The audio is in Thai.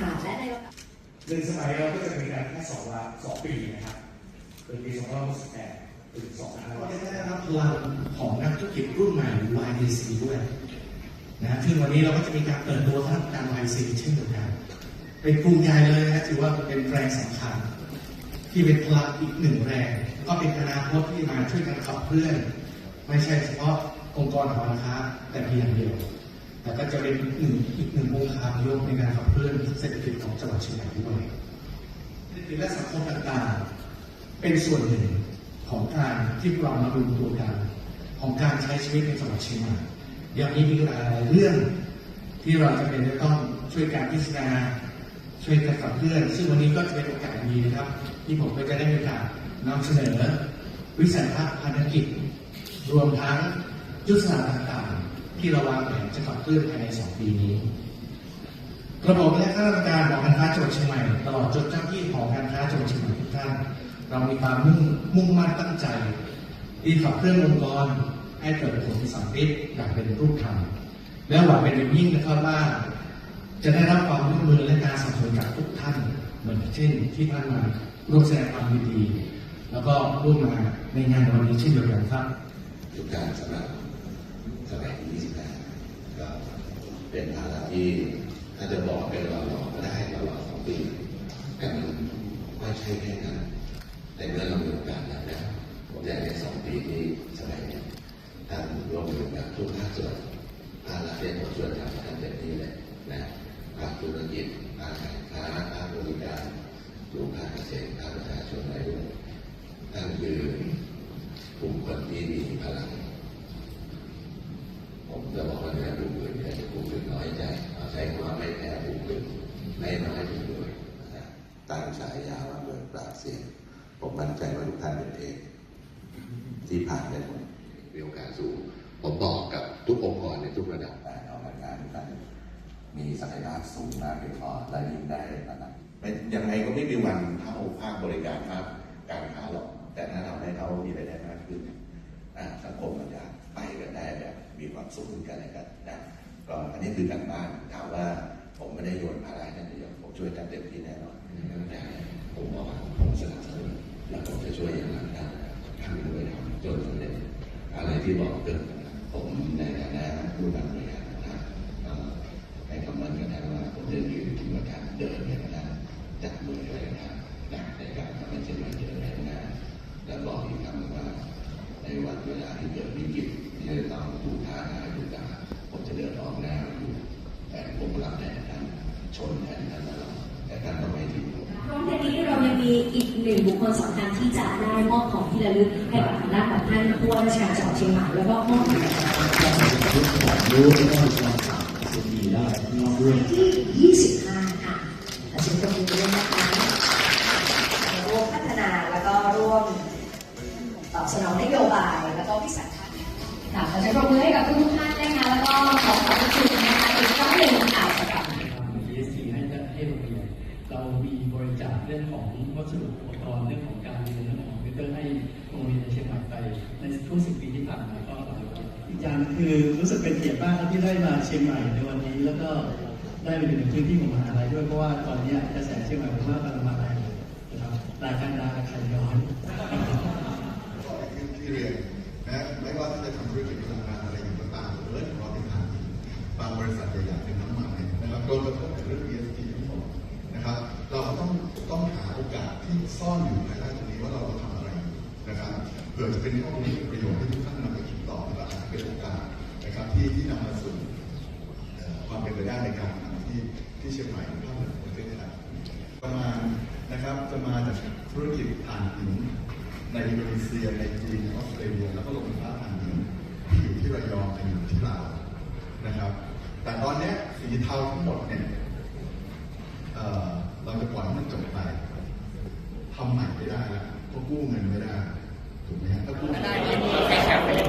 ค่ะและในสหนึ่งสมัยเราก็จะมีการแค่สองวาสองปีนะครับเป็นปี2568ถึงครั้งก็ได้รับพลังของนักธุรกิจรุ่นใหม่หรือ YDC ด้วยนะซึ่งวันนี้เราก็จะมีการเปิดตัวคณะกรรมการ YDC เช่นเดียวกันเป็นกลุ่มใหญ่เลยนะถือว่าเป็นแรงสำคัญ ที่เป็นพลังอีกหนึ่งแรง ก็เป็นอนาคตที่มาช่วยกันขับเคลื่อน ไม่ใช่เฉพาะองค์กรของการค้าแต่เพียงอย่างเดียว แต่ก็จะเป็นอีกหนึ่งอีกหนึ่งองค์คาพยพในการขับเคลื่อนเศรษฐกิจของจังหวัดเชียงใหม่ด้วยเศรษฐกิจและสังคมต่างๆ เป็นส่วนหนึ่งของการที่เรามารวมตัวกันของการใช้ชีวิตในจังหวัดเชียงใหม่อย่างนี้มีหลายเรื่องที่เราจะเป็นจะต้องช่วยการพิจารณาช่วยกันขับเคลื่อน ซึ่งวันนี้ก็จะเป็นโอกาสดีนะครับ ที่ผมก็จะได้มีโอกาสนำเสนอ วิสัยทัศน์ภารกิจ รวมทั้งยุทธศาสตร์ต่างๆ ที่เราวางแผนจะขับเคลื่อนภายใน 2 ปีนี้ ระบบและข้าราชการของการค้าจังหวัดเชียงใหม่ตลอดจนเจ้าหน้าที่ของการค้าจังหวัดเชียงใหม่ทุกท่าน เรามีความมุ่งมุ่งมั่นตั้งใจที่ขับเคลื่อนองค์กรให้เกิดผลสำเร็จอย่างเป็นรูปธรรมและหวังเป็นอย่างยิ่งนะครับว่า จะได้รับความร่วมมือและการสนับสนุนจากทุกท่าน เหมือนเช่น ที่ท่านมาร่วมแสดงความยินดี แล้วก็ร่วมมาในงานวันนี้เช่นเดียวกันครับทุกการสำหรับสมัยที่25 เป็นภาระที่ถ้าจะบอกเป็นรอรอก็ได้รอรอสองปีแต่มันไม่ใช่แค่นั้นแต่เมื่อเรามีโอกาสแล้วนะผมอยากในสองปีที่สมัยเนี้ท่านร่วมมือกับทุกภาคส่วนภาครัฐเรียนผมช่วยทำกันเต็มที่เลยนะภาคธุรกิจภาคการค้าภาคบริการดูภาคเกษตรภาคประชาชนอะไรด้วยท่านคือกลุ่มคนที่มีพลัง ผมจะบอกว่าเนี่ยกลุ่มอื่นเนี่ยกลุ่มอื่นน้อยใจเอาใช้คำว่าไม่แพ้กลุ่มอื่นไม่น้อยถึงด้วยนะครับตั้งฉายาว่าเมืองปราบเสียง ผมมั่นใจว่าทุกท่านเป็นเองที่ผ่านไปหมดมีโอกาสสูง ผมบอกกับทุกองค์กรในทุกระดับการออกงานทุกท่านมีศักยภาพสูงมากเพียงพอและยิ่งได้ระดับไม่ยังไงก็ไม่มีวันเท่าภาคบริการภาคการค้าหรอก แต่ถ้าเราให้เขามีรายได้มากขึ้นสังคมมันจะไปกันได้แบบมีความสุขขึ้นกันอะไรกันนะก็อันนี้คือการบ้านถามว่าผมไม่ได้โยนภาระให้ท่านเดียวผมช่วยท่านเต็มที่แน่นอนแต่ผมบอกว่าผมสนับสนุนและผมจะช่วยอย่างนั้นนะทำด้วยทำจนสำเร็จอะไร ที่บอกเกินผมในฐานะผู้นำบริหารนะครับให้คำมั่นกันนะว่าผมจะยืนที่มาทางเดินเนี่ยนะจับมือเลยนะในการทำให้เช่นมันเดินไปข้นะและบอกอีกคำว่าในวันเวลาที่เกิดวิกฤตที่เราถูกท้าทายถูกด่าผมจะเดินออกหน้าอยู่แต่ผมรับแทนท่านชนแทนท่านตลอดแต่ท่านต้องไม่ทิ้งผม พร้อมกันนี้เรายังมีอีก หนึ่งบุคคลสำคัญที่จะได้มอบของที่ระลึกให้กับทางด้านของท่านผู้ว่าราชการจังหวัดเชียงใหม่แล้วก็มอบรู้ได้ความสามารถดีได้นอกด้วยที่25 ค่ะขอเชิญตรงนี้ด้วยนะคะร่วมพัฒนาแล้วก็ร่วมตอบสนองนโยบายแล้วก็วิสัยทัศน์ค่ะขอเชิญปรบมือให้กับทุกท่าน ในช่วงสิบปีที่ผ่านมาก็หลายปีอีกอย่างคือรู้สึกเป็นเกียรติมากครับที่ได้มาเชียงใหม่ในวันนี้แล้วก็ได้ไปอยู่ในพื้นที่ของมหาลัยด้วยเพราะว่าตอนนี้กระแสเชียงใหม่ผมว่ากำลังมาแรงนะครับรายการดาใครย้อนที่เรียนนะไม่ว่าท่านจะทำธุรกิจโรงงานอะไรอยู่ก็ตามเรื่องของเราเป็นฐานหินบางบริษัทใหญ่ๆเป็นน้ำมันเนี่ยนะครับโดนกระทบจากเรื่อง ESG ทั้งหมดนะครับ เราต้องต้องหาโอกาสที่ซ่อนอยู่ภายใต้ตรงนี้ว่าเราทำอะไรอยู่นะครับ เผื่อจะเป็นข้อมูลที่เป็นประโยชน์ให้ทุกท่านนำไปคิดต่อและอาเป็นโอกาสนะครับที่ที่นำมาสู่ความเป็นไปได้ในการทำที่ที่เชียงใหม่ภาคเหนือประเทศไทยประมาณนะครับจะมาจากธุรกิจถ่านหินในอินโดนีเซียในจีนออสเตรเลียแล้วก็ลงค้าถ่านหินที่อยู่ที่ระยองอยู่ที่ลาวนะครับ แต่ตอนนี้สีเทาทั้งหมดเนี่ยเราจะปล่อยมันจบไปทำใหม่ไม่ได้แล้วเพราะกู้เงินไม่ได้ Thank you.